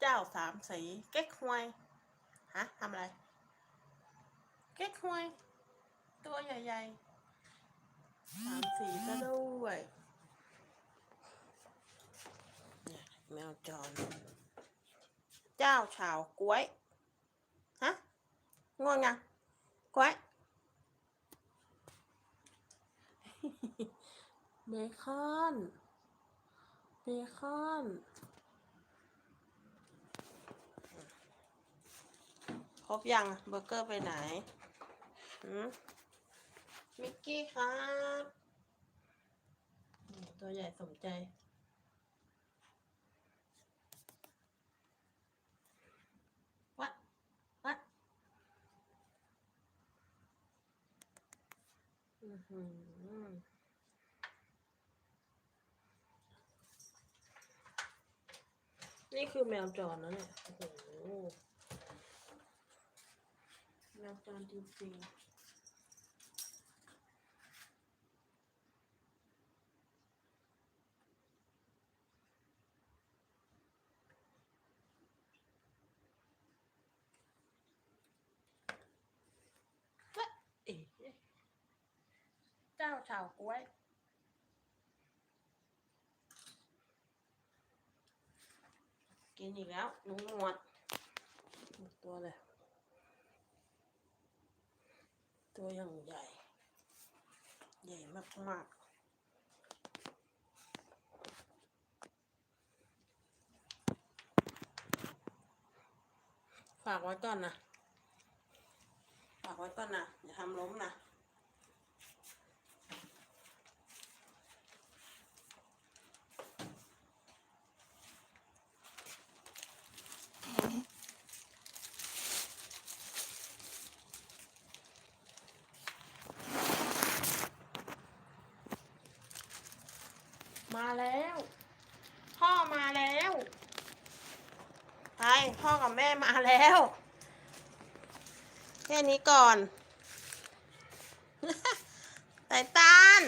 เจ้าสามสี เก๊กฮวย ฮะทำอะไร เก๊กฮวย ตัวใหญ่ๆสามสีซะด้วยแมวจร เจ้าชาวกล้วย ฮะง่วงยังกล้วยเบคอน เบคอน รบยังเบอร์เกอร์ไปไหนหืมมิกกี้ครับ ตัวใหญ่สมใจ วัด วัดอือหือนี่คือแมวจรนะเนี่ย โอ้โห draft on to see. What? Eh. That'll talk, what? Can you get out? No, no, no. Do that. ตัวอย่างใหญ่ ใหญ่มากๆฝากไว้ก่อนนะ ฝากไว้ก่อนนะ อย่าทำล้มนะ มาแล้ว พ่อมาแล้วไปพ่อกับแม่มาแล้ว แค่นี้ก่อนไตตัน